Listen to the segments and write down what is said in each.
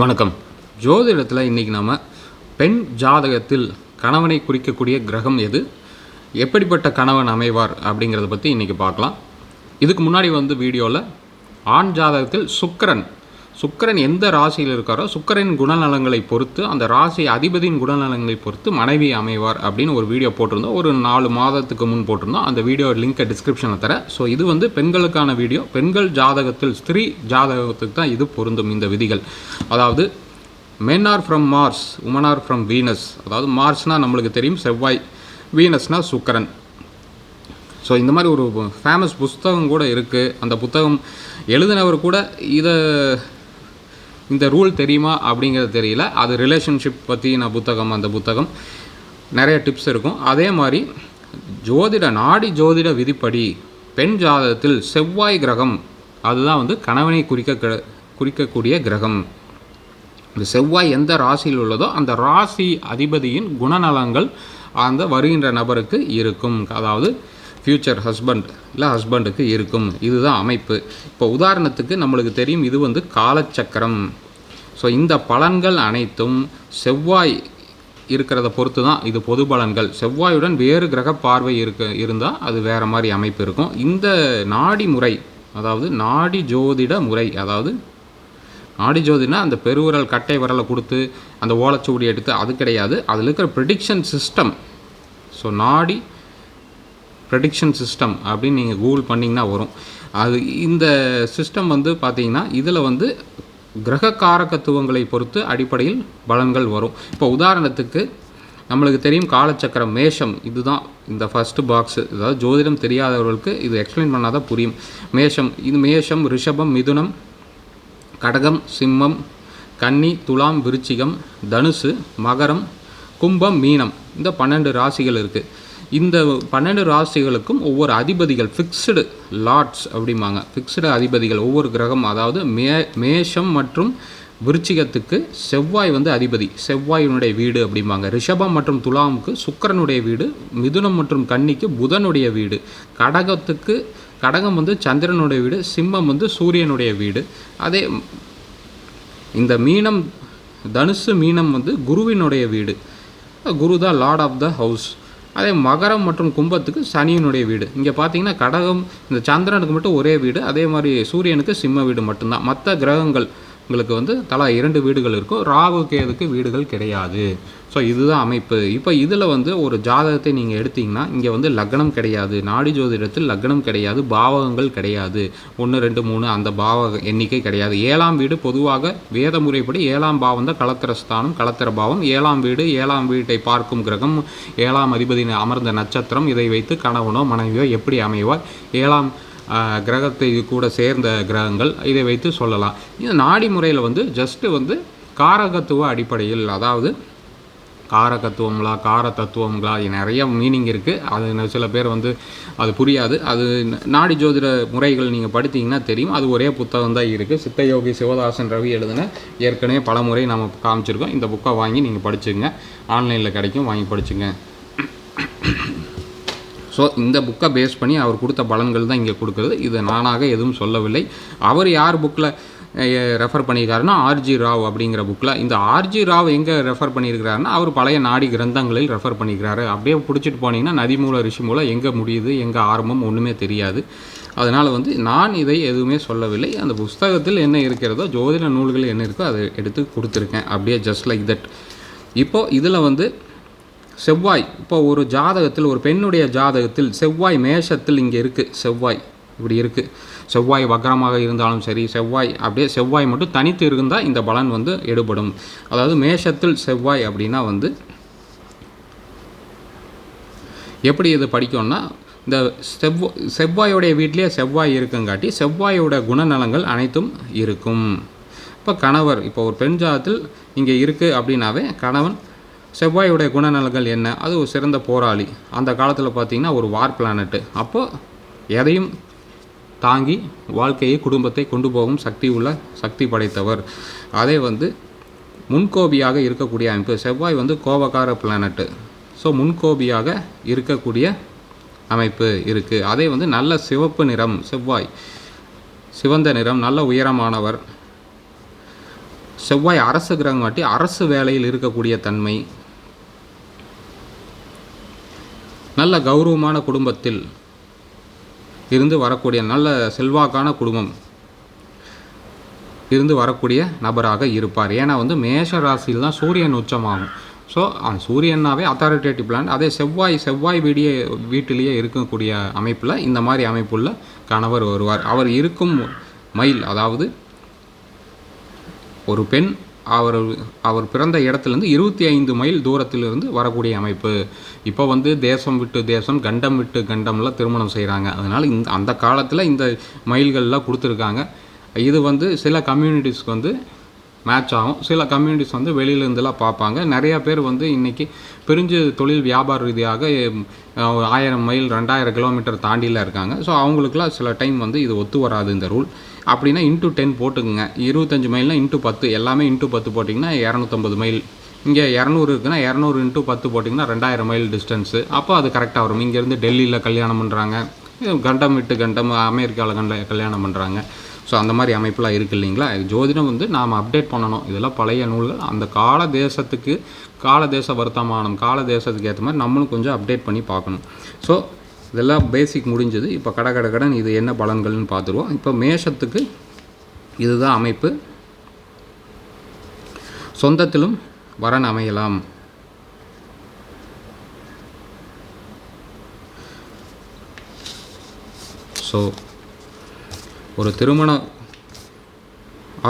வணக்கம். ஜோதிடத்தில் இன்றைக்கி நாம் பெண் ஜாதகத்தில் கணவனை குறிக்கக்கூடிய கிரகம் எது? எப்படிப்பட்ட கணவன் அமைவார் அப்படிங்கிறத பற்றி இன்றைக்கி பார்க்கலாம். இதுக்கு முன்னாடி வந்து வீடியோவில் ஆண் ஜாதகத்தில் சுக்கரன் சுக்கரன் எந்த ராசியில் இருக்காரோ சுக்கரன் குணநலங்களை பொறுத்து அந்த ராசி அதிபதியின் குணநலங்களை பொறுத்து மனைவி அமைவார் அப்படின்னு ஒரு வீடியோ போட்டிருந்தோம். ஒரு நாலு மாதத்துக்கு முன் போட்டிருந்தோம். அந்த வீடியோ லிங்க்கை டிஸ்கிரிப்ஷனில் தரேன். ஸோ இது வந்து பெண்களுக்கான வீடியோ பெண்கள் ஜாதகத்தில் ஸ்திரீ ஜாதகத்துக்கு தான் இது பொருந்தும் இந்த விதிகள். அதாவது men are from Mars women are from Venus அதாவது மார்ஸ்னால் நம்மளுக்கு தெரியும் செவ்வாய் வீனஸ்னால் சுக்கரன். ஸோ இந்த மாதிரி ஒரு ஃபேமஸ் புஸ்தகம் கூட இருக்குது அந்த புத்தகம் எழுதினவர் கூட இதை இந்த ரூல் தெரியுமா அப்படிங்கிறது தெரியல. அது ரிலேஷன்ஷிப் பற்றின புத்தகம் அந்த புத்தகம். நிறைய டிப்ஸ் இருக்கும். அதே மாதிரி ஜோதிட நாடி ஜோதிட விதிப்படி பெண் ஜாதகத்தில் செவ்வாய் கிரகம் அதுதான் வந்து கணவனை குறிக்க க- குறிக்கக்கூடிய கிரகம். இந்த செவ்வாய் எந்த ராசியில் உள்ளதோ அந்த ராசி அதிபதியின் குணநலங்கள் அந்த வருகின்ற நபருக்கு இருக்கும். அதாவது ஃப்யூச்சர் ஹஸ்பண்ட் இல்லை ஹஸ்பண்டுக்கு இருக்கும். இதுதான் அமைப்பு. இப்போ உதாரணத்துக்கு நம்மளுக்கு தெரியும் இது வந்து காலச்சக்கரம். ஸோ இந்த பலன்கள் அனைத்தும் செவ்வாய் இருக்கிறத பொறுத்து தான் இது பொது பலன்கள். செவ்வாயுடன் வேறு கிரக பார்வை இருக்க இருந்தால் அது வேறு மாதிரி அமைப்பு இருக்கும். இந்த நாடி முறை அதாவது நாடி ஜோதிட முறை அதாவது நாடி ஜோதினா அந்த பெருவிரல் கட்டை விரலை கொடுத்து அந்த ஓலச்சுவடி எடுத்து அது கிடையாது. அதில் இருக்கிற prediction system so Nadi prediction system அப்படின்னு நீங்கள் கூகுள் பண்ணிங்கன்னா வரும். அது இந்த சிஸ்டம் வந்து பார்த்தீங்கன்னா இதில் வந்து கிரக காரகத்துவங்களை பொறுத்து அடிப்படையில் பலன்கள் வரும். இப்போ உதாரணத்துக்கு நம்மளுக்கு தெரியும் காலச்சக்கரம் மேஷம் இதுதான் இந்த ஃபஸ்ட்டு பாக்ஸு அதாவது ஜோதிடம் தெரியாதவர்களுக்கு இது எக்ஸ்பிளைன் பண்ணாதான் புரியும். மேஷம் இது மேஷம் ரிஷபம் மிதுனம் கடகம் சிம்மம் கன்னி துலாம் விருச்சிகம் தனுசு மகரம் கும்பம் மீனம். இந்த பன்னெண்டு ராசிகள் இருக்குது இந்த பன்னெண்டு ராசிகளுக்கும் ஒவ்வொரு அதிபதிகள் ஃபிக்ஸ்டு லாட்ஸ் அப்படிம்பாங்க. ஃபிக்ஸ்டு அதிபதிகள் ஒவ்வொரு கிரகம் அதாவது மே மேஷம் மற்றும் விருச்சிகத்துக்கு செவ்வாய் வந்து அதிபதி. செவ்வாயினுடைய வீடு அப்படிம்பாங்க. ரிஷபம் மற்றும் துலாமுக்கு சுக்கிரனுடைய வீடு மிதுனம் மற்றும் கன்னிக்கு புதனுடைய வீடு. கடகத்துக்கு கடகம் வந்து சந்திரனுடைய வீடு சிம்மம் வந்து சூரியனுடைய வீடு. அதே இந்த மீனம் தனுசு மீனம் வந்து குருவினுடைய வீடு. குரு தான் லார்ட் ஆஃப் த ஹவுஸ் அதே மகரம் மற்றும் கும்பத்துக்கு சனியினுடைய வீடு. இங்கே பார்த்தீங்கன்னா கடகம் இந்த சந்திரனுக்கு மட்டும் ஒரே வீடு அதே மாதிரி சூரியனுக்கு சிம்ம வீடு மட்டும்தான். மற்ற கிரகங்கள் உங்களுக்கு வந்து தலா இரண்டு வீடுகள் இருக்கும். ராகு கேதுக்கு வீடுகள் கிடையாது. ஸோ இதுதான் அமைப்பு. இப்போ இதில் வந்து ஒரு ஜாதகத்தை நீங்கள் எடுத்தீங்கன்னா இங்கே வந்து லக்னம் கிடையாது. நாடி ஜோதிடத்தில் லக்னம் கிடையாது. பாவகங்கள் கிடையாது. ஒன்று ரெண்டு மூணு அந்த பாவக எண்ணிக்கை கிடையாது. ஏழாம் வீடு பொதுவாக வேத முறைப்படி ஏழாம் பாவம் தான் களத்திர ஸ்தானம் கலத்திர பாவம். ஏழாம் வீடு ஏழாம் வீட்டை பார்க்கும் கிரகம் ஏழாம் அதிபதி அமர்ந்த நட்சத்திரம். இதை வைத்து கணவனோ மனைவியோ எப்படி அமைவார்? ஏழாம் கிரகத்தை கூட சேர்ந்த கிரகங்கள் இதை வைத்து சொல்லலாம். இந்த நாடி முறையில் வந்து ஜஸ்ட்டு வந்து காரகத்துவ அடிப்படையில் அதாவது காரகத்துவங்களா கார தத்துவங்களா நிறைய மீனிங் இருக்குது அது சில பேர் வந்து அது புரியாது. அது நாடி ஜோதிட முறைகள் நீங்கள் படித்தீங்கன்னா தெரியும். அது ஒரே புத்தகம் தான் இருக்குது சித்தயோகி சிவதாசன் ரவி எழுதின ஏற்கனவே பல முறை நம்ம காமிச்சிருக்கோம். இந்த புக்கை வாங்கி நீங்கள் படிச்சுங்க ஆன்லைனில் கிடைக்கும் வாங்கி படிச்சுங்க ஸோ இந்த புக்கை பேஸ் பண்ணி அவர் கொடுத்த பலன்கள் தான் இங்கே கொடுக்குறது இதை நானாக எதுவும் சொல்லவில்லை. அவர் யார் புக்கில் ரெஃபர் பண்ணியிருக்காருன்னா ஆர்ஜி ராவ் அப்படிங்கிற புக்கில் இந்த ஆர்ஜி ராவ் எங்கே ரெஃபர் பண்ணியிருக்கிறாருன்னா அவர் பழைய நாடி கிரந்தங்களில் ரெஃபர் பண்ணியிருக்கிறாரு. அப்படியே பிடிச்சிட்டு போனீங்கன்னா நதிமூல ரிஷிமூல எங்கே முடியுது எங்கே ஆரம்பம் ஒன்றுமே தெரியாது. அதனால் வந்து நான் இதை எதுவுமே சொல்லவில்லை. அந்த புஸ்தகத்தில் என்ன இருக்கிறதோ ஜோதிட நூல்கள் என்ன இருக்கோ அதை எடுத்து கொடுத்துருக்கேன். அப்படியே ஜஸ்ட் லைக் தட் இப்போது இதில் வந்து செவ்வாய். இப்போ ஒரு ஜாதகத்தில் ஒரு பெண்ணுடைய ஜாதகத்தில் செவ்வாய் மேஷத்தில் இங்கே இருக்குது செவ்வாய் இப்படி இருக்குது செவ்வாய் வக்ரமாக இருந்தாலும் சரி செவ்வாய் அப்படியே செவ்வாய் மட்டும் தனித்து இருந்தால் இந்த பலன் வந்து எடுபடும். அதாவது மேஷத்தில் செவ்வாய் அப்படின்னா வந்து எப்படி இது படிக்கும்னா இந்த செவ்வா செவ்வாயோடைய வீட்டிலேயே செவ்வாய் இருக்குங்காட்டி செவ்வாயோட குணநலங்கள் அனைத்தும் இருக்கும். இப்போ கணவர் இப்போ ஒரு பெண் ஜாதத்தில் இங்கே இருக்குது அப்படின்னாவே கணவன் செவ்வாயுடைய குணநலங்கள் என்ன? அது ஒரு சிறந்த போராளி. அந்த காலத்தில் பார்த்திங்கன்னா ஒரு வார் பிளானட்டு அப்போது எதையும் தாங்கி வாழ்க்கையை குடும்பத்தை கொண்டு போகும் சக்தி உள்ள சக்தி படைத்தவர். அதே வந்து முன்கோபியாக இருக்கக்கூடிய அமைப்பு. செவ்வாய் வந்து கோபக்கார பிளானட்டு ஸோ முன்கோபியாக இருக்கக்கூடிய அமைப்பு இருக்குது அதே வந்து நல்ல சிவப்பு நிறம் செவ்வாய். சிவந்த நிறம் நல்ல உயரமானவர். செவ்வாய் அரசு கிரகம் காட்டி அரசு வேலையில் இருக்கக்கூடிய தன்மை. நல்ல கௌரவமான குடும்பத்தில் இருந்து வரக்கூடிய நல்ல செல்வாக்கான குடும்பம் இருந்து வரக்கூடிய நபராக இருப்பார். ஏன்னா வந்து மேஷ ராசியில் தான் சூரியன் உச்சமாகும். ஸோ சூரியனாவே அத்தாரிட்டேட்டிவ் பிளான் அதே செவ்வாய் செவ்வாய் வீடிய வீட்டிலேயே இருக்கக்கூடிய அமைப்பில் இந்த மாதிரி அமைப்புள்ள கணவர் வருவார். அவர் இருக்கும் மைல் அதாவது ஒரு பெண் அவர் அவர் பிறந்த இடத்துலேருந்து இருபத்தி ஐந்து மைல் தூரத்திலிருந்து வரக்கூடிய அமைப்பு. இப்போ வந்து தேசம் விட்டு தேசம் கண்டம் விட்டு கண்டம்லாம் திருமணம் செய்கிறாங்க அதனால் இந்த அந்த காலத்தில் இந்த மைல்கள்லாம் கொடுத்துருக்காங்க. இது வந்து சில கம்யூனிட்டிஸ்க்கு வந்து மேட்ச் ஆகும். சில கம்யூனிட்டிஸ் வந்து வெளியிலேருந்துலாம் பார்ப்பாங்க. நிறையா பேர் வந்து இன்றைக்கி பிரிஞ்சு தொழில் வியாபார ரீதியாக ஆயிரம் மைல் ரெண்டாயிரம் கிலோமீட்டர் தாண்டிலாம் இருக்காங்க. ஸோ அவங்களுக்குலாம் சில டைம் வந்து இது ஒத்து வராது இந்த ரூல் அப்படின்னா இன்ட்டு டென் போட்டுக்குங்க. இருபத்தஞ்சு மைல்னா இன்ட்டு பத்து. எல்லாமே இன்ட்டு பத்து போட்டிங்கன்னா இரநூத்தம்பது மைல் இங்கே இரநூறு இருக்குன்னா இரநூறு இன்ட்டு பத்து போட்டிங்கன்னா ரெண்டாயிரம் மைல் டிஸ்டன்ஸு அப்போ அது கரெக்டாக வரும். இங்கேருந்து டெல்லியில் கல்யாணம் பண்ணுறாங்க கண்டம் விட்டு கண்டம் அமெரிக்காவில் கண்ட கல்யாணம் பண்ணுறாங்க ஸோ அந்த மாதிரி அமைப்புலாம் இருக்குது இல்லைங்களா? ஜோதிடம் வந்து நாம் அப்டேட் பண்ணணும். இதெல்லாம் பழைய நூல்கள். அந்த கால தேசத்துக்கு கால தேச வர்த்தமானம் கால தேசத்துக்கு ஏற்ற மாதிரி நம்மளும் கொஞ்சம் அப்டேட் பண்ணி பார்க்கணும். ஸோ இதெல்லாம் பேசிக் முடிஞ்சது. இப்போ கட கட கடன் இது என்ன பலன்கள்னு பார்த்துருவோம் இப்போ மேஷத்துக்கு இதுதான் அமைப்பு. சொந்தத்திலும் வரன் அமையலாம். ஸோ ஒரு திருமணம்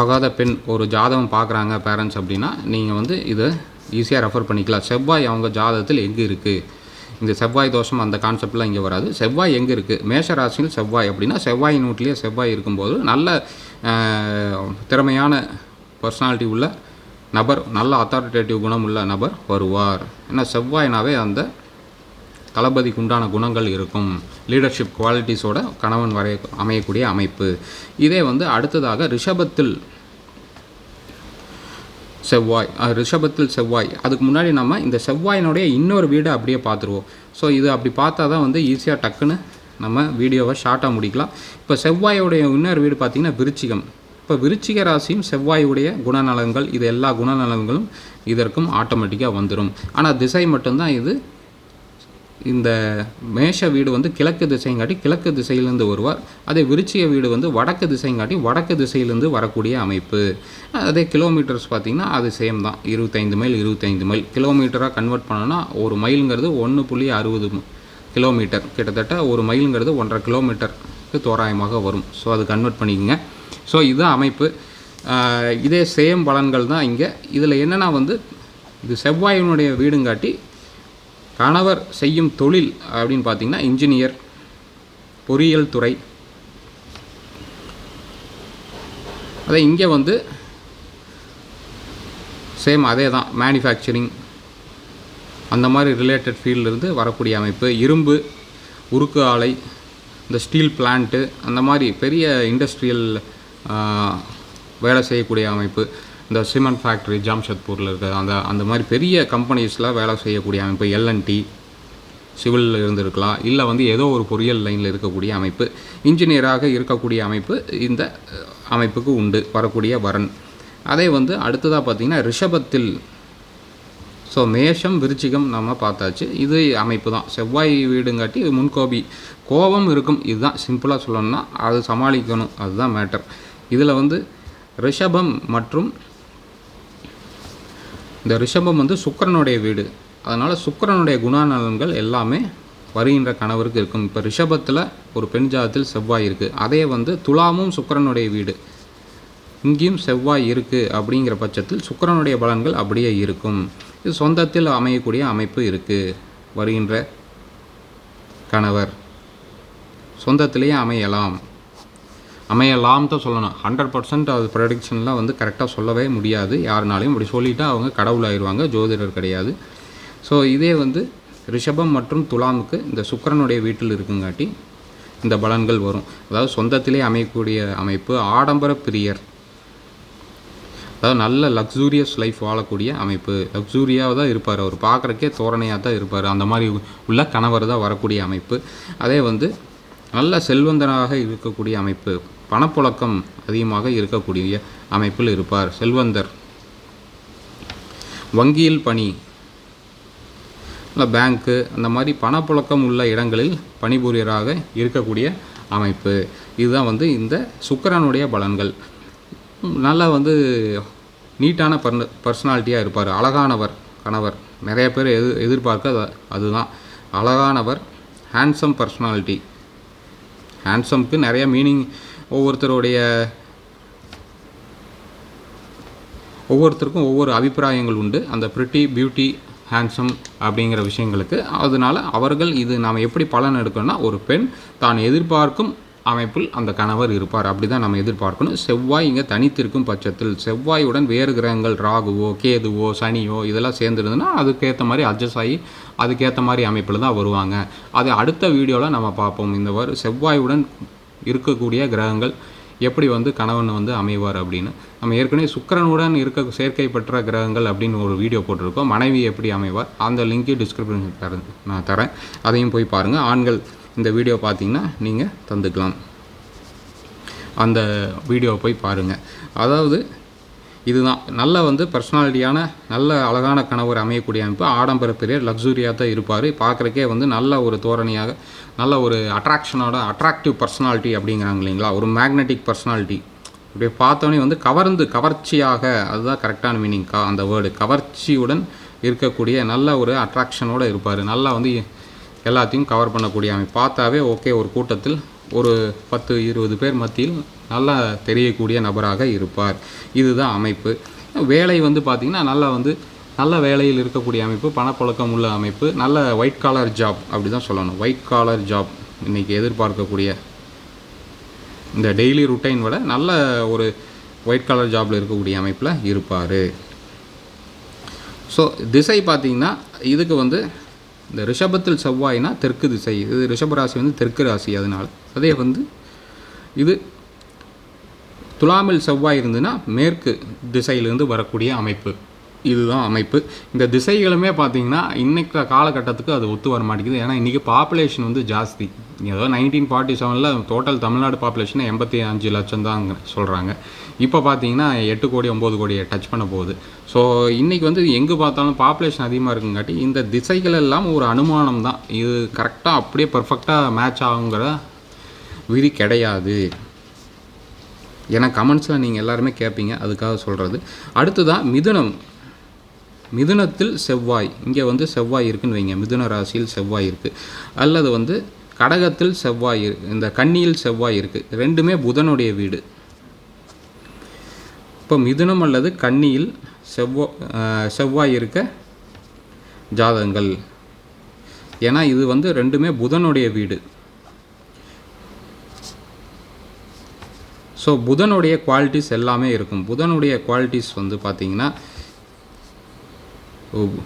ஆகாத பெண் ஒரு ஜாதகம் பார்க்குறாங்க பேரண்ட்ஸ் அப்படின்னா நீங்கள் வந்து இதை ஈஸியாக ரெஃபர் பண்ணிக்கலாம். செவ்வாய் அவங்க ஜாதகத்தில் எங்கே இருக்குது இந்த செவ்வாய் தோஷம் அந்த கான்செப்ட்லாம் இங்கே வராது. செவ்வாய் எங்கே இருக்குது மேஷ ராசியில் செவ்வாய். அப்படின்னா செவ்வாய் நூட்லேயே செவ்வாய் இருக்கும்போது நல்ல திறமையான பர்சனாலிட்டி உள்ள நபர் நல்ல அத்தாரிட்டேட்டிவ் குணம் உள்ள நபர் வருவார். ஏன்னா செவ்வாய்னாவே அந்த தளபதிக்கு உண்டான குணங்கள் இருக்கும். லீடர்ஷிப் குவாலிட்டிஸோட கணவன் வரைய அமையக்கூடிய அமைப்பு. இதே வந்து அடுத்ததாக ரிஷபத்தில் செவ்வாய் ரிஷபத்தில் செவ்வாய். அதுக்கு முன்னாடி நம்ம இந்த செவ்வாயினுடைய இன்னொரு வீடை அப்படியே பார்த்துருவோம். ஸோ இது அப்படி பார்த்தா தான் வந்து ஈஸியாக டக்குன்னு நம்ம வீடியோவை ஷார்ட்டாக முடிக்கலாம். இப்போ செவ்வாயோடைய இன்னொரு வீடு பார்த்திங்கன்னா விருச்சிகம். இப்போ விருச்சிக ராசியும் செவ்வாயுடைய குணநலன்கள் இது எல்லா குணநலன்களும் இதற்கும் ஆட்டோமேட்டிக்காக வந்துடும் ஆனால் திசை மட்டும்தான் இது. இந்த மேஷ வீடு வந்து கிழக்கு திசைங்காட்டி கிழக்கு திசையிலேருந்து வருவார். அதே விருச்சிய வீடு வந்து வடக்கு திசைங்காட்டி வடக்கு திசையிலேருந்து வரக்கூடிய அமைப்பு. அதே கிலோமீட்டர்ஸ் பார்த்திங்கன்னா அது சேம் தான். இருபத்தைந்து மைல் இருபத்தைந்து மைல். கிலோமீட்டராக கன்வெர்ட் பண்ணோன்னா ஒரு மைலுங்கிறது ஒன்று புள்ளி அறுபது கிலோமீட்டர் கிட்டத்தட்ட ஒரு மைலுங்கிறது ஒன்றரை கிலோமீட்டருக்கு தோராயமாக வரும். ஸோ அது கன்வெர்ட் பண்ணிக்கோங்க. ஸோ இதுதான் அமைப்பு. இதே சேம் பலன்கள் தான் இங்கே. இதில் என்னென்னா வந்து இது செவ்வாயினுடைய வீடுங்காட்டி கணவர் செய்யும் தொழில் அப்படின்னு பார்த்தீங்கன்னா இன்ஜினியர் பொறியியல் துறை. அதே இங்கே வந்து சேம் அதே தான் மேனுஃபேக்சரிங் அந்த மாதிரி ரிலேட்டட் ஃபீல்டிலிருந்து வரக்கூடிய அமைப்பு இரும்பு உருக்கு ஆலை இந்த ஸ்டீல் பிளான்ட்டு அந்த மாதிரி பெரிய இண்டஸ்ட்ரியல் வேலை செய்யக்கூடிய அமைப்பு. இந்த சிமெண்ட் ஃபேக்ட்ரி ஜாம்ஷத்பூரில் இருக்க அந்த அந்த மாதிரி பெரிய கம்பெனிஸில் வேலை செய்யக்கூடிய அமைப்பு எல்என்டி சிவிலில் இருந்திருக்கலாம். இல்லை வந்து ஏதோ ஒரு பொறியியல் லைனில் இருக்கக்கூடிய அமைப்பு. இன்ஜினியராக இருக்கக்கூடிய அமைப்பு இந்த அமைப்புக்கு உண்டு. வரக்கூடிய வரன். அதே வந்து அடுத்ததாக பார்த்திங்கன்னா ரிஷபத்தில். ஸோ மேஷம் விருச்சிகம் நம்ம பார்த்தாச்சு. இது அமைப்பு தான். செவ்வாய் வீடுங்காட்டி முன்கோபி. கோபம் இருக்கும். இதுதான் சிம்பிளாக சொல்லணும்னா அது சமாளிக்கணும். அதுதான் மேட்டர் இதில் வந்து ரிஷபம் மற்றும் இந்த ரிஷபம் வந்து சுக்கரனுடைய வீடு. அதனால் சுக்கிரனுடைய குணநலன்கள் எல்லாமே வருகின்ற கணவருக்கு இருக்கும். இப்போ ரிஷபத்தில் ஒரு பெண் ஜாதத்தில் செவ்வாய் இருக்குது அதே வந்து துலாமும் சுக்கிரனுடைய வீடு. இங்கேயும் செவ்வாய் இருக்குது அப்படிங்கிற பட்சத்தில் சுக்கிரனுடைய பலன்கள் அப்படியே இருக்கும். இது சொந்தத்தில் அமையக்கூடிய அமைப்பு இருக்குது வருகின்ற கணவர். சொந்தத்திலேயே அமையலாம். அமையலாம் தான் சொல்லணும். ஹண்ட்ரட் பர்சன்ட் அது ப்ரடிக்ஷன்லாம் வந்து கரெக்டாக சொல்லவே முடியாது. யாருனாலையும் அப்படி சொல்லிவிட்டு அவங்க கடவுள் ஆயிடுவாங்க ஜோதிடர் கிடையாது. ஸோ இதே வந்து ரிஷபம் மற்றும் துலாமுக்கு இந்த சுக்கரனுடைய வீட்டில் இருக்குங்காட்டி இந்த பலன்கள் வரும். அதாவது சொந்தத்திலே அமையக்கூடிய அமைப்பு ஆடம்பர பிரியர். அதாவது நல்ல லக்ஸூரியஸ் லைஃப் வாழக்கூடிய அமைப்பு. லக்ஸூரியாக தான் இருப்பார். அவர் பார்க்குறக்கே தோரணையாக தான் இருப்பார். அந்த மாதிரி உள்ள கணவர் தான் வரக்கூடிய அமைப்பு. அதே வந்து நல்ல செல்வந்தனாக இருக்கக்கூடிய அமைப்பு. பணப்புழக்கம் அதிகமாக இருக்கக்கூடிய அமைப்பில் இருப்பார். செல்வந்தர். வங்கியில் பணி. இல்லை பேங்க்கு அந்த மாதிரி பணப்புழக்கம் உள்ள இடங்களில் பணிபுரியராக இருக்கக்கூடிய அமைப்பு. இதுதான் வந்து இந்த சுக்கரனுடைய பலன்கள். நல்லா வந்து நீட்டான பர்ன பர்சனாலிட்டியாக இருப்பார். அழகானவர் கணவர். நிறைய பேர் எது எதிர்பார்க்க அதுதான். அழகானவர் ஹேண்ட்ஸம் பர்சனாலிட்டி ஹேண்ட்ஸம்க்கு நிறைய மீனிங் ஒவ்வொருத்தருடைய ஒவ்வொருத்தருக்கும் ஒவ்வொரு அபிப்பிராயங்கள் உண்டு. அந்த பிரிட்டி பியூட்டி ஹேண்ட்ஸம் அப்படிங்கிற விஷயங்களுக்கு. அதனால் அவர்கள் இது நாம் எப்படி பலன் எடுக்கணும்னா ஒரு பெண் தான் எதிர்பார்க்கும் அமைப்பில் அந்த கணவர் இருப்பார். அப்படி தான் நம்ம எதிர்பார்க்கணும். செவ்வாய் இங்கே தனித்திருக்கும் பட்சத்தில் செவ்வாயுடன் வேறு கிரகங்கள் ராகுவோ கேதுவோ சனியோ இதெல்லாம் சேர்ந்துருந்ததுன்னா அதுக்கேற்ற மாதிரி அட்ஜஸ்ட் ஆகி அதுக்கேற்ற மாதிரி அமைப்பில் தான் வருவாங்க. அது அடுத்த வீடியோவில் நம்ம பார்ப்போம். இந்த வரு செவ்வாயுடன் இருக்கக்கூடிய கிரகங்கள் எப்படி வந்து கணவன் வந்து அமைவார் அப்படின்னு. நம்ம ஏற்கனவே சுக்கரனுடன் இருக்க சேர்க்கை பெற்ற கிரகங்கள் அப்படின்னு ஒரு வீடியோ போட்டிருக்கோம். மனைவி எப்படி அமைவார்? அந்த லிங்க்கு டிஸ்கிரிப்ஷன் தரேன் நான் தரேன். அதையும் போய் பாருங்கள் ஆண்கள் இந்த வீடியோ பார்த்தீங்கன்னா நீங்கள் தந்துக்கலாம். அந்த வீடியோவை போய் பாருங்கள் அதாவது இதுதான். நல்ல வந்து பர்சனாலிட்டியான நல்ல அழகான கணவர் அமையக்கூடிய அமைப்பு. ஆடம்பர பெரிய லக்ஸுரியாக தான் இருப்பார். பார்க்குறக்கே வந்து நல்ல ஒரு தோரணையாக நல்ல ஒரு அட்ராக்ஷனோட அட்ராக்டிவ் பர்சனாலிட்டி அப்படிங்கிறாங்க இல்லைங்களா? ஒரு மேக்னெட்டிக் பர்சனாலிட்டி இப்படி பார்த்தோன்னே வந்து கவர்ந்து கவர்ச்சியாக அதுதான் கரெக்டான மீனிங் அந்த வேர்டு கவர்ச்சியுடன் இருக்கக்கூடிய நல்ல ஒரு அட்ராக்ஷனோட இருப்பார். நல்லா வந்து எல்லாத்தையும் கவர் பண்ணக்கூடிய அமைப்பு. பார்த்தாவே ஓகே ஒரு கூட்டத்தில் ஒரு பத்து இருபது பேர் மத்தியில் நல்லா தெரியக்கூடிய நபராக இருப்பார். இதுதான் அமைப்பு. வேலை வந்து பார்த்திங்கன்னா நல்லா வந்து நல்ல வேலையில் இருக்கக்கூடிய அமைப்பு பணப்பழக்கம் உள்ள அமைப்பு நல்ல ஒயிட் காலர் ஜாப் அப்படி தான் சொல்லணும். ஒயிட் காலர் ஜாப் இன்றைக்கி எதிர்பார்க்கக்கூடிய இந்த டெய்லி ருட்டைன் விட நல்ல ஒரு ஒயிட் கலர் ஜாபில் இருக்கக்கூடிய அமைப்பில் இருப்பார். ஸோ திசை பார்த்திங்கன்னா இதுக்கு வந்து இந்த ரிஷபத்தில் செவ்வாய்னா தெற்கு திசை. இது ரிஷபராசி வந்து தெற்கு ராசி அதனால். அதே வந்து இது துலாமில் செவ்வாய் இருந்துன்னா மேற்கு திசையிலிருந்து வரக்கூடிய அமைப்பு. இதுதான் அமைப்பு. இந்த திசைகளுமே பார்த்தீங்கன்னா இன்றைக்கு காலகட்டத்துக்கு அது ஒத்து வர மாட்டேங்குது. ஏன்னா இன்றைக்கி பாப்புலேஷன் வந்து ஜாஸ்தி. ஏதோ நைன்டீன் ஃபார்ட்டி செவனில் டோட்டல் தமிழ்நாடு பாப்புலேஷன் எண்பத்தி அஞ்சு லட்சம் தான் சொல்கிறாங்க இப்போ பார்த்தீங்கன்னா எட்டு கோடி ஒம்பது கோடியை டச் பண்ண போகுது. ஸோ இன்றைக்கி வந்து எங்கே பார்த்தாலும் பாப்புலேஷன் அதிகமாக இருக்குங்காட்டி இந்த திசைகள் எல்லாம் ஒரு அனுமானம் தான். இது கரெக்டாக அப்படியே பர்ஃபெக்டாக மேட்ச் ஆகுங்கிற விதி கிடையாது. ஏன்னா கமெண்ட்ஸில் நீங்கள் எல்லாருமே கேட்பீங்க அதுக்காக சொல்கிறது அடுத்ததாக மிதுனம். மிதுனத்தில் செவ்வாய் இங்கே வந்து செவ்வாய் இருக்குன்னு வைங்க மிதுன ராசியில் செவ்வாய் இருக்குது அல்லது வந்து கடகத்தில் செவ்வாய் இந்த கன்னியில் செவ்வாய் இருக்குது ரெண்டுமே புதனுடைய வீடு. இப்போ மிதுனம் அல்லது கன்னியில் செவ்வா செவ்வாய் இருக்க ஜாதகங்கள். ஏன்னா இது வந்து ரெண்டுமே புதனுடைய வீடு. ஸோ புதனுடைய குவாலிட்டிஸ் எல்லாமே இருக்கும். புதனுடைய குவாலிட்டிஸ் வந்து பார்த்தீங்கன்னா ஓ-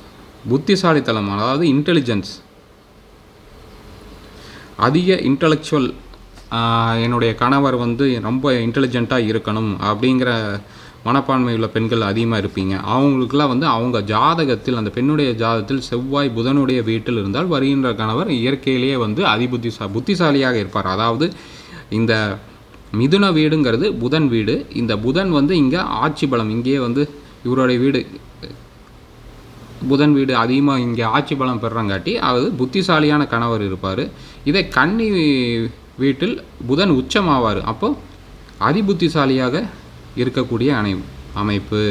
புத்திசாலித்தனம் அதாவது இன்டெலிஜென்ஸ் அதிக இன்டலெக்சுவல் என்னுடைய கணவர் வந்து ரொம்ப இன்டெலிஜென்ட்டாக இருக்கணும் அப்படிங்கிற மனப்பான்மை உள்ள பெண்கள் அதிகமாக இருப்பீங்க. அவங்களுக்குலாம் வந்து அவங்க ஜாதகத்தில் அந்த பெண்ணுடைய ஜாதகத்தில் செவ்வாய் புதனுடைய வீட்டில் இருந்தால் வருகின்ற கணவர் இயற்கையிலேயே வந்து அதிபுத்திசா புத்திசாலியாக இருப்பார். அதாவது இந்த மிதுன வீடுங்கிறது புதன் வீடு. இந்த புதன் வந்து இங்கே ஆட்சி பலம் இங்கேயே வந்து இவருடைய வீடு புதன் வீடு அதிகமாக இங்கே ஆட்சி பலம் பெறங்காட்டி அது புத்திசாலியான கணவர் இருப்பார். இதே கன்னி வீட்டில் புதன் உச்சமாவார். அப்போ அதிபுத்திசாலியாக இருக்கக்கூடிய அணை அமைப்பு.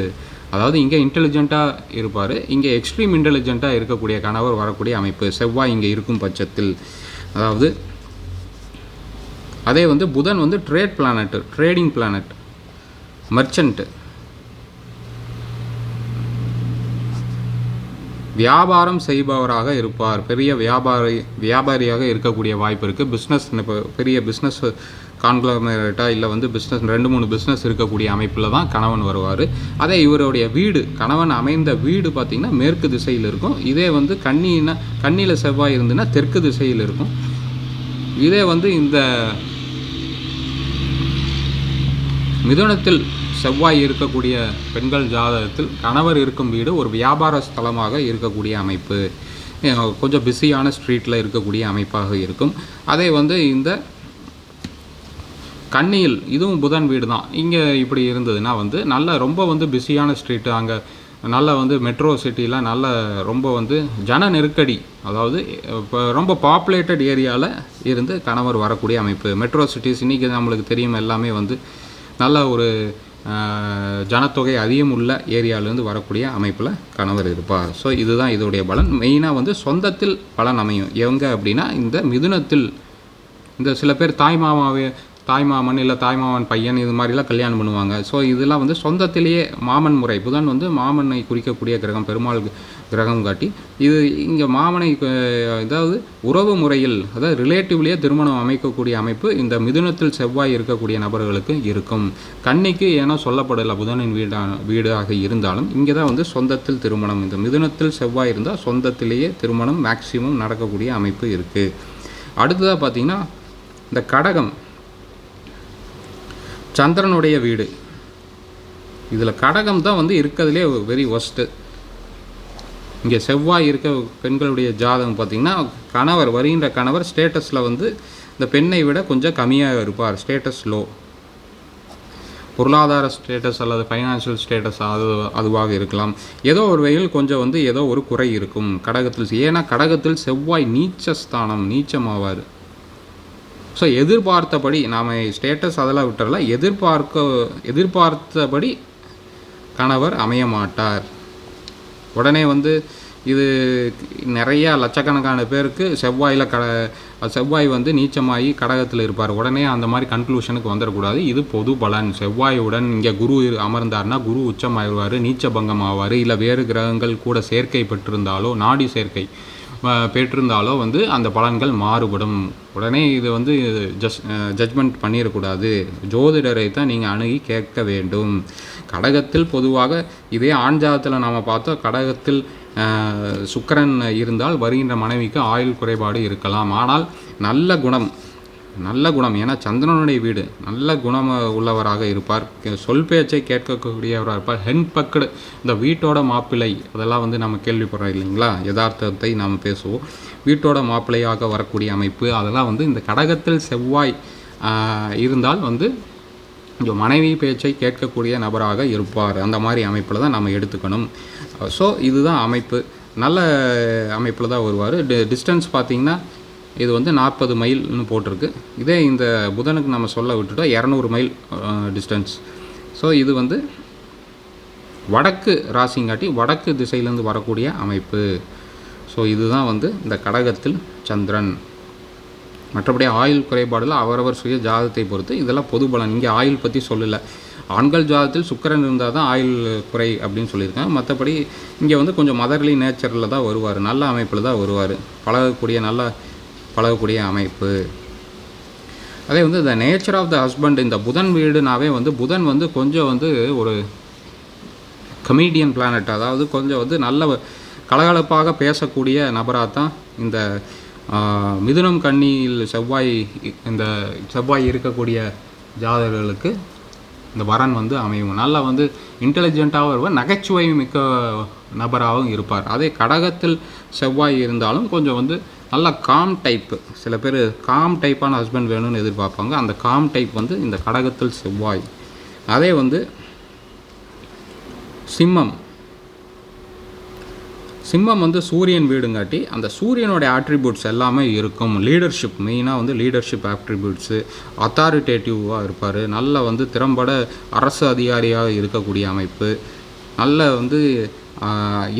அதாவது இங்கே இன்டெலிஜென்ட்டாக இருப்பார். இங்கே எக்ஸ்ட்ரீம் இன்டெலிஜெண்ட்டாக இருக்கக்கூடிய கணவர் வரக்கூடிய அமைப்பு. செவ்வாய் இங்கே இருக்கும் பட்சத்தில். அதாவது அதே வந்து புதன் வந்து trade planet trading planet merchant வியாபாரம் செய்பவராக இருப்பார். பெரிய வியாபாரி வியாபாரியாக இருக்கக்கூடிய வாய்ப்பு இருக்குது பிஸ்னஸ் இப்போ பெரிய பிஸ்னஸ் கான்க்ளமரேட்டாக இல்லை வந்து பிஸ்னஸ் ரெண்டு மூணு பிஸ்னஸ் இருக்கக்கூடிய அமைப்பில் தான் கணவன் வருவார். அதே இவருடைய வீடு கணவன் அமைந்த வீடு பார்த்திங்கன்னா மேற்கு திசையில் இருக்கும். இதே வந்து கண்ணினா கண்ணியில் செவ்வாய் இருந்துன்னா தெற்கு திசையில் இருக்கும். இதே வந்து இந்த மிதுனத்தில் செவ்வாய் இருக்கக்கூடிய பெண்கள் ஜாதகத்தில் கணவர் இருக்கும் வீடு ஒரு வியாபார ஸ்தலமாக இருக்கக்கூடிய அமைப்பு. கொஞ்சம் பிஸியான ஸ்ட்ரீட்டில் இருக்கக்கூடிய அமைப்பாக இருக்கும். அதே வந்து இந்த கண்ணியில் இதுவும் புதன் வீடு தான். இங்கே இப்படி இருந்ததுன்னா வந்து நல்ல ரொம்ப வந்து பிஸியான ஸ்ட்ரீட்டு அங்கே நல்ல வந்து மெட்ரோ சிட்டியில் நல்ல ரொம்ப வந்து ஜன நெருக்கடி. அதாவது இப்போ ரொம்ப பாப்புலேட்டட் ஏரியாவில் இருந்து கணவர் வரக்கூடிய அமைப்பு. மெட்ரோ சிட்டிஸ் இன்றைக்கி நம்மளுக்கு தெரியும் எல்லாமே வந்து நல்ல ஒரு ஜனத்தொகை அதிகம் உள்ள ஏரியாவிலேருந்து வரக்கூடிய அமைப்பில் கணவர் இருப்பார். ஸோ இதுதான் இதோடைய பலன். மெயினாக வந்து சொந்தத்தில் பலன் அமையும். எங்கே அப்படின்னா இந்த மிதுனத்தில் இந்த சில பேர் தாய் மாமாவே தாய் மாமன் இல்லை தாய் மாமன் பையன் இது மாதிரிலாம் கல்யாணம் பண்ணுவாங்க. ஸோ இதெல்லாம் வந்து சொந்தத்திலேயே மாமன் முறை. புதன் வந்து மாமனை குறிக்கக்கூடிய கிரகம் பெருமாள் கிரகம் காட்டி இது இங்கே மாமனை அதாவது உறவு முறையில் அதாவது ரிலேட்டிவ்லேயே திருமணம் அமைக்கக்கூடிய அமைப்பு இந்த மிதுனத்தில் செவ்வாய் இருக்கக்கூடிய நபர்களுக்கு இருக்கும். கன்னிக்கு ஏனோ சொல்லப்படலை புதனின் வீடான வீடாக இருந்தாலும் இங்கே தான் வந்து சொந்தத்தில் திருமணம். இந்த மிதுனத்தில் செவ்வாய் இருந்தால் சொந்தத்திலேயே திருமணம் மேக்சிமம் நடக்கக்கூடிய அமைப்பு இருக்குது அடுத்ததாக பார்த்தீங்கன்னா இந்த கடகம். சந்திரனுடைய வீடு. இதில் கடகம் தான் வந்து இருக்கிறதுலே வெரி ஒஸ்ட்டு இங்கே செவ்வாய் இருக்க பெண்களுடைய ஜாதகம் பார்த்திங்கன்னா கணவர் வருகின்ற கணவர் ஸ்டேட்டஸில் வந்து இந்த பெண்ணை விட கொஞ்சம் கம்மியாக இருப்பார். ஸ்டேட்டஸ் லோ பொருளாதார ஸ்டேட்டஸ் அல்லது ஃபைனான்ஷியல் ஸ்டேட்டஸ் அது அதுவாக இருக்கலாம். ஏதோ ஒரு வகையில் கொஞ்சம் வந்து ஏதோ ஒரு குறை இருக்கும். கடகத்தில் ஏன்னா கடகத்தில் செவ்வாய் நீச்ச ஸ்தானம் நீச்சமாவார் ஸோ எதிர்பார்த்தபடி நாம் ஸ்டேட்டஸ் அதெல்லாம் விட்டுறலாம் எதிர்பார்க்க எதிர்பார்த்தபடி கணவர் அமைய மாட்டார் உடனே வந்து இது நிறையா லட்சக்கணக்கான பேருக்கு செவ்வாயில் க செவ்வாய் வந்து நீச்சமாகி கடகத்தில் இருப்பார். உடனே அந்த மாதிரி கன்க்ளூஷனுக்கு வந்துடக்கூடாது இது பொது பலன். செவ்வாயுடன் இங்கே குரு அமர்ந்தார்னா குரு உச்சமாயிடுவார் நீச்ச பங்கம் ஆவார் இல்லை வேறு கிரகங்கள் கூட சேர்க்கை பெற்றிருந்தாலோ நாடி சேர்க்கை. பெற்றிருந்தாலோ வந்து அந்த பலன்கள் மாறுபடும். உடனே இது வந்து ஜஸ் ஜட்மெண்ட் பண்ணிடக்கூடாது. ஜோதிடரை தான் நீங்கள் அணுகி கேட்க வேண்டும். கடகத்தில் பொதுவாக இதே ஆண்ஜாதத்தில் நாம் பார்த்தோம் கடகத்தில் சுக்கரன் இருந்தால் வருகின்ற மனைவிக்கு ஆயுள் குறைபாடு இருக்கலாம். ஆனால் நல்ல குணம் நல்ல குணம். ஏன்னா சந்திரனுடைய வீடு நல்ல குணம் உள்ளவராக இருப்பார். சொல் பேச்சை கேட்கக்கூடியவராக இருப்பார். ஹென் பக்கடு இந்த வீட்டோட மாப்பிள்ளை அதெல்லாம் வந்து நம்ம கேள்விப்படுறோம் இல்லைங்களா? யதார்த்தத்தை நாம் பேசுவோம். வீட்டோட மாப்பிள்ளையாக வரக்கூடிய அமைப்பு அதெல்லாம் வந்து இந்த கடகத்தில் செவ்வாய் இருந்தால் வந்து கொஞ்சம் மனைவி பேச்சை கேட்கக்கூடிய நபராக இருப்பார். அந்த மாதிரி அமைப்பில் தான் நம்ம எடுத்துக்கணும். ஸோ இதுதான் அமைப்பு. நல்ல அமைப்பில் தான் வருவார். டிஸ்டன்ஸ் பார்த்திங்கன்னா இது வந்து நாற்பது மைல்னு போட்டிருக்கு. இதே இந்த புதனுக்கு நம்ம சொல்ல விட்டுட்டோம் இரநூறு மைல் டிஸ்டன்ஸ் ஸோ இது வந்து வடக்கு ராசிங்காட்டி வடக்கு திசையிலேருந்து வரக்கூடிய அமைப்பு. ஸோ இதுதான் வந்து இந்த கடகத்தில் சந்திரன். மற்றபடி ஆயுள் குறைபாடில் அவரவர் சுய ஜாதத்தை பொறுத்து இதெல்லாம் பொது பலன். இங்கே ஆயுள் பற்றி சொல்லலை. ஆண்கள் ஜாதத்தில் சுக்கரன் இருந்தால் தான் ஆயுள் குறை அப்படின்னு சொல்லியிருக்காங்க. மற்றபடி இங்கே வந்து கொஞ்சம் மதர்லி நேச்சரில் தான் வருவார். நல்ல அமைப்பில் தான் வருவார். பழகக்கூடிய நல்ல பழகக்கூடிய அமைப்பு. அதே வந்து இந்த நேச்சர் ஆஃப் த ஹஸ்பண்ட் இந்த புதன் வீடுனாவே வந்து புதன் வந்து கொஞ்சம் வந்து ஒரு கமீடியன் பிளானட் அதாவது கொஞ்சம் வந்து நல்ல கலகலப்பாக பேசக்கூடிய நபராக தான் இந்த மிதுனம் கன்னியில் செவ்வாய் இந்த செவ்வாய் இருக்கக்கூடிய ஜாதகர்களுக்கு இந்த வரன் வந்து அமையும். நல்லா வந்து இன்டெலிஜென்ட்டாகவும் இருப்பார் நகைச்சுவை மிக்க நபராகவும் இருப்பார். அதே கடகத்தில் செவ்வாய் இருந்தாலும் கொஞ்சம் வந்து நல்ல காம் டைப்பு சில பேர் காம் டைப்பான ஹஸ்பண்ட் வேணும்னு எதிர்பார்ப்பாங்க. அந்த காம் டைப் வந்து இந்த கடகத்தில் செவ்வாய். அதே வந்து சிம்மம். சிம்மம் வந்து சூரியன் வீடுங்காட்டி அந்த சூரியனுடைய ஆட்ரிபியூட்ஸ் எல்லாமே இருக்கும். லீடர்ஷிப் மெயினாக வந்து லீடர்ஷிப் ஆட்ரிபியூட்ஸு அத்தாரிட்டேட்டிவாக இருப்பார். நல்ல வந்து திறம்பட அரசு அதிகாரியாக இருக்கக்கூடிய அமைப்பு. நல்ல வந்து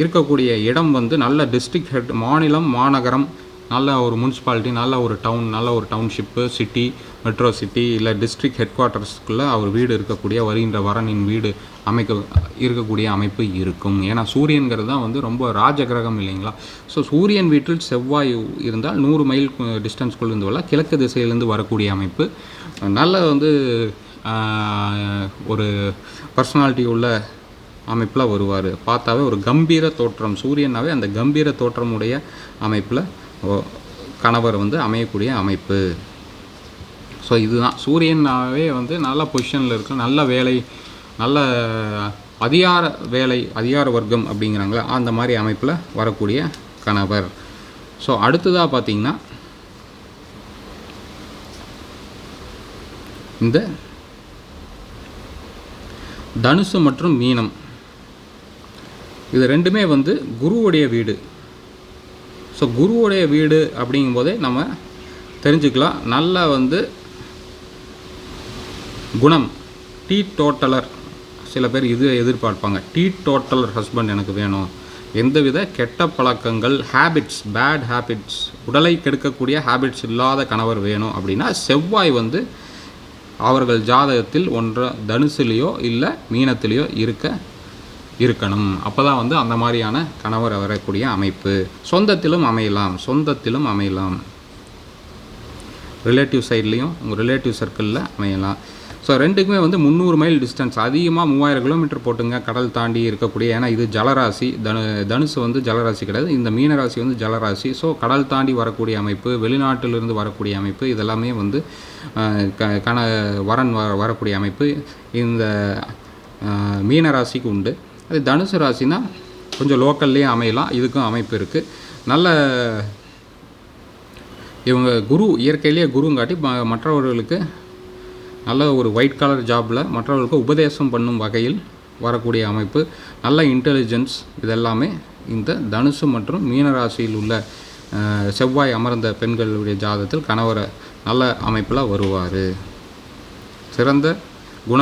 இருக்கக்கூடிய இடம் வந்து நல்ல டிஸ்ட்ரிக்ட் ஹெட் மாநிலம் மாநகரம் நல்ல ஒரு முனிசிபாலிட்டி நல்ல ஒரு டவுன் நல்ல ஒரு டவுன்ஷிப்பு சிட்டி மெட்ரோ சிட்டி இல்லை டிஸ்ட்ரிக்ட் ஹெட் குவார்ட்டர்ஸ்க்குள்ளே அவர் வீடு இருக்கக்கூடிய வருகின்ற வரனின் வீடு அமைக்க இருக்கக்கூடிய அமைப்பு இருக்கும். ஏன்னா சூரியன்கிறது தான் வந்து ரொம்ப ராஜகிரகம் இல்லைங்களா? ஸோ சூரியன் வீட்டில் செவ்வாய் இருந்தால் நூறு மைல் டிஸ்டன்ஸ்குள்ள இருந்து வரலாம். கிழக்கு திசையிலேருந்து வரக்கூடிய அமைப்பு. நல்ல வந்து ஒரு பர்சனாலிட்டி உள்ள அமைப்பில் வருவார். பார்த்தாவே ஒரு கம்பீர தோற்றம். சூரியனாவே அந்த கம்பீர தோற்றமுடைய அமைப்பில் கணவர் வந்து அமையக்கூடிய அமைப்பு. ஸோ இதுதான். சூரியனாவே வந்து நல்ல பொசிஷனில் இருக்க நல்ல வேலை நல்ல அதிகார வேலை அதிகார வர்க்கம் அப்படிங்கிறாங்களே அந்த மாதிரி அமைப்பில் வரக்கூடிய கணவர். ஸோ அடுத்ததாக பார்த்தீங்கன்னா இந்த தனுசு மற்றும் மீனம். இது ரெண்டுமே வந்து குருவுடைய வீடு. ஸோ குருவுடைய வீடு அப்படிங்கும்போதே நம்ம தெரிஞ்சுக்கலாம். நல்ல வந்து குணம். டீ டோட்டலர் சில பேர் இது எதிர்பார்ப்பாங்க. டீ டோட்டலர் ஹஸ்பண்ட் எனக்கு வேணும். எந்தவித கெட்ட பழக்கங்கள் ஹேபிட்ஸ் பேட் ஹேபிட்ஸ் உடலை கெடுக்கக்கூடிய ஹேபிட்ஸ் இல்லாத கணவர் வேணும் அப்படின்னா செவ்வாய் வந்து அவர்கள் ஜாதகத்தில் ஒன்ற தனுசுலேயோ இல்லை மீனத்திலேயோ இருக்க இருக்கணும். அப்போ தான் வந்து அந்த மாதிரியான கணவர் வரக்கூடிய அமைப்பு. சொந்தத்திலும் அமையலாம். சொந்தத்திலும் அமையலாம். ரிலேட்டிவ் சைட்லேயும் உங்கள் ரிலேட்டிவ் சர்க்கிளில் அமையலாம். ஸோ ரெண்டுக்குமே வந்து முந்நூறு மைல் டிஸ்டன்ஸ் அதிகமாக மூவாயிரம் கிலோமீட்டர் போட்டுங்க. கடல் தாண்டி இருக்கக்கூடிய ஏன்னா இது ஜலராசி. தனு தனுசு வந்து ஜலராசி கிடையாது. இந்த மீனராசி வந்து ஜலராசி. ஸோ கடல் தாண்டி வரக்கூடிய அமைப்பு வெளிநாட்டிலிருந்து வரக்கூடிய அமைப்பு இதெல்லாமே வந்து க கண வரன் வ வரக்கூடிய அமைப்பு. இந்த மீனராசிக்கு உண்டு. அது தனுசு ராசினா கொஞ்சம் லோக்கல்லையும் அமையலாம். இதுக்கும் அமைப்பு இருக்குது நல்ல இவங்க குரு இயற்கையிலேயே குருங்காட்டி மற்றவர்களுக்கு நல்ல ஒரு ஒயிட் கலர் ஜாபில் மற்றவர்களுக்கு உபதேசம் பண்ணும் வகையில் வரக்கூடிய அமைப்பு. நல்ல இன்டெலிஜென்ஸ் இதெல்லாமே இந்த தனுசு மற்றும் மீனராசியில் உள்ள செவ்வாய் அமர்ந்த பெண்களுடைய ஜாதத்தில் கணவரை நல்ல அமைப்பில் வருவார். சிறந்த குண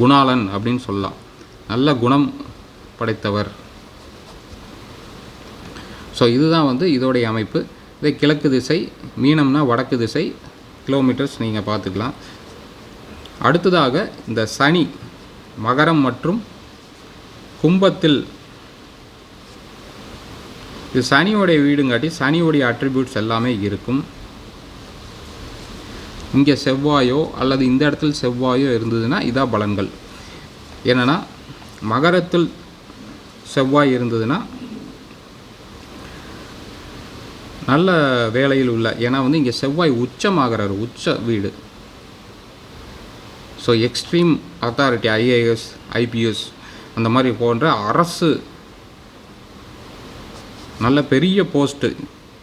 குணாளன் அப்படின்னு சொல்லலாம். நல்ல குணம் படைத்தவர். ஸோ இதுதான் வந்து இதோடைய அமைப்பு. இதே கிழக்கு திசை மீனம்னா வடக்கு திசை கிலோமீட்டர்ஸ் நீங்கள் பார்த்துக்கலாம். அடுத்ததாக இந்த சனி மகரம் மற்றும் கும்பத்தில் இது சனியோடைய வீடுங்காட்டி சனியோடைய அட்ரிபியூட்ஸ் எல்லாமே இருக்கும். இங்கே செவ்வாயோ அல்லது இந்த இடத்துல செவ்வாயோ இருந்ததுன்னா இதான் பலன்கள். என்னென்னா மகரத்தில் செவ்வாய் இருந்ததுன்னா நல்ல வேலையில் உள்ள ஏன்னா வந்து இங்கே செவ்வாய் உச்சமாகிறார் உச்ச வீடு. So extreme authority IAS IPS அந்த மாதிரி போன்ற அரசு நல்ல பெரிய போஸ்ட்டு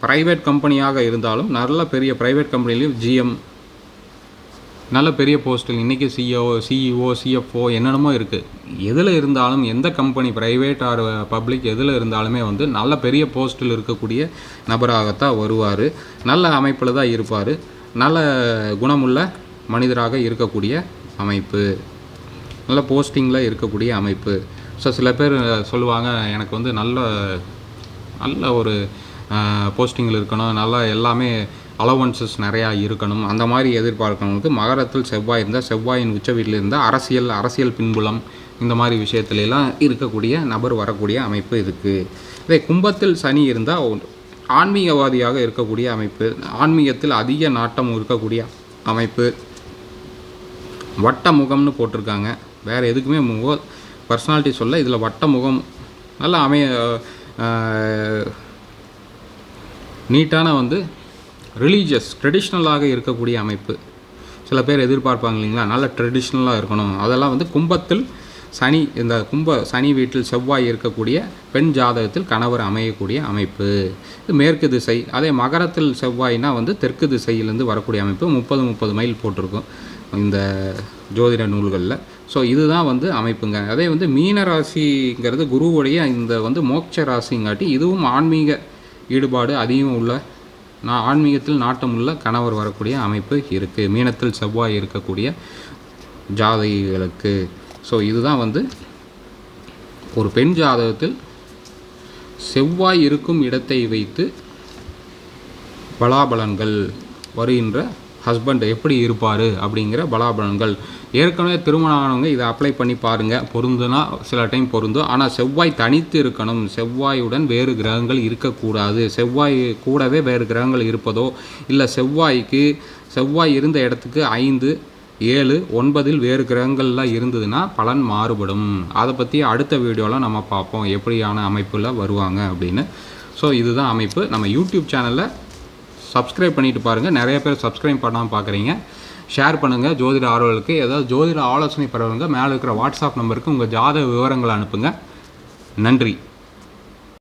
ப்ரைவேட் கம்பெனியாக இருந்தாலும் நல்ல பெரிய ப்ரைவேட் கம்பெனிலையும் ஜிஎம் நல்ல பெரிய போஸ்ட்டில் இன்றைக்கி சிஓ சிஇஓ சிஎஃப்ஓ என்னென்னமோ இருக்குது எதில் இருந்தாலும் எந்த கம்பெனி ப்ரைவேட் ஆர் பப்ளிக் எதில் இருந்தாலுமே வந்து நல்ல பெரிய போஸ்ட்டில் இருக்கக்கூடிய நபராகத்தான் வருவார். நல்ல அமைப்பில் தான் இருப்பார். நல்ல குணமுள்ள மனிதராக இருக்கக்கூடிய அமைப்பு. நல்ல போஸ்டிங்கில் இருக்கக்கூடிய அமைப்பு. ஸோ சில பேர் uh, சொல்லுவாங்க எனக்கு வந்து நல்ல நல்ல ஒரு uh, போஸ்டிங்கில் இருக்கணும். நல்லா எல்லாமே அலவன்சஸ் நிறையா இருக்கணும். அந்த மாதிரி எதிர்பார்க்கறவங்களுக்கு மகரத்தில் செவ்வாய் இருந்தால் செவ்வாயின் உச்ச வீட்டில் இருந்தால் அரசியல் அரசியல் பின்புலம் இந்த மாதிரி விஷயத்துலலாம் இருக்கக்கூடிய நபர் வரக்கூடிய அமைப்பு இருக்குது இதே கும்பத்தில் சனி இருந்தால் ஆன்மீகவாதியாக இருக்கக்கூடிய அமைப்பு ஆன்மீகத்தில் அதிக நாட்டம் இருக்கக்கூடிய அமைப்பு. வட்ட முகம்னு போட்டிருக்காங்க. வேறு எதுக்குமே முக பர்சனாலிட்டி சொல்ல இதில் வட்ட முகம் நல்ல அமைய நீட்டான வந்து ரிலீஜியஸ் ட்ரெடிஷ்னலாக இருக்கக்கூடிய அமைப்பு. சில பேர் எதிர்பார்ப்பாங்க இல்லைங்களா? நல்ல ட்ரெடிஷ்னலாக இருக்கணும். அதெல்லாம் வந்து கும்பத்தில் சனி இந்த கும்ப சனி வீட்டில் செவ்வாய் இருக்கக்கூடிய பெண் ஜாதகத்தில் கணவர் அமையக்கூடிய அமைப்பு. இது மேற்கு திசை. அதே மகரத்தில் செவ்வாய்னா வந்து தெற்கு திசையிலேருந்து வரக்கூடிய அமைப்பு. முப்பது முப்பது மைல் போட்டிருக்கும் இந்த ஜோதிட நூல்களில். ஸோ இதுதான் வந்து அமைப்புங்க. அதே வந்து மீன ராசிங்கிறது குருவுடைய இந்த வந்து மோட்ச ராசிங்காட்டி இதுவும் ஆன்மீக ஈடுபாடு அதிகம் உள்ள நான் ஆன்மீகத்தில் நாட்டமுள்ள கணவர் வரக்கூடிய அமைப்பு இருக்குது மீனத்தில் செவ்வாய் இருக்கக்கூடிய ஜாதகிகளுக்கு. ஸோ இதுதான் வந்து ஒரு பெண் ஜாதகத்தில் செவ்வாய் இருக்கும் இடத்தை வைத்து பலாபலன்கள் வருகின்ற ஹஸ்பண்ட் எப்படி இருப்பார் அப்படிங்கிற பலாபலன்கள். ஏற்கனவே திருமணம் ஆனவங்க இதை அப்ளை பண்ணி பாருங்கள் பொருந்துனா சில டைம் பொருந்தும். ஆனால் செவ்வாய் தனித்து இருக்கணும். செவ்வாயுடன் வேறு கிரகங்கள் இருக்கக்கூடாது. செவ்வாய் கூடவே வேறு கிரகங்கள் இருப்பதோ இல்லை செவ்வாய்க்கு செவ்வாய் இருந்த இடத்துக்கு ஐந்து ஏழு ஒன்பதில் வேறு கிரகங்கள்லாம் இருந்ததுன்னா பலன் மாறுபடும். அதை பற்றி அடுத்த வீடியோவில் நம்ம பார்ப்போம். எப்படியான அமைப்பில் வருவாங்க அப்படின்னு. ஸோ இதுதான் அமைப்பு. நம்ம யூடியூப் சேனலில் சப்ஸ்கிரைப் பண்ணிட்டு பாருங்கள் நிறைய பேர் சப்ஸ்கிரைப் பண்ணாமல் பார்க்குறீங்க ஷேர் பண்ணுங்கள் ஜோதிட ஆர்வலுக்கு ஏதாவது ஜோதிட ஆலோசனை பெறவங்க மேலே இருக்கிற வாட்ஸ்அப் நம்பருக்கு உங்கள் ஜாதக விவரங்களை அனுப்புங்க. நன்றி.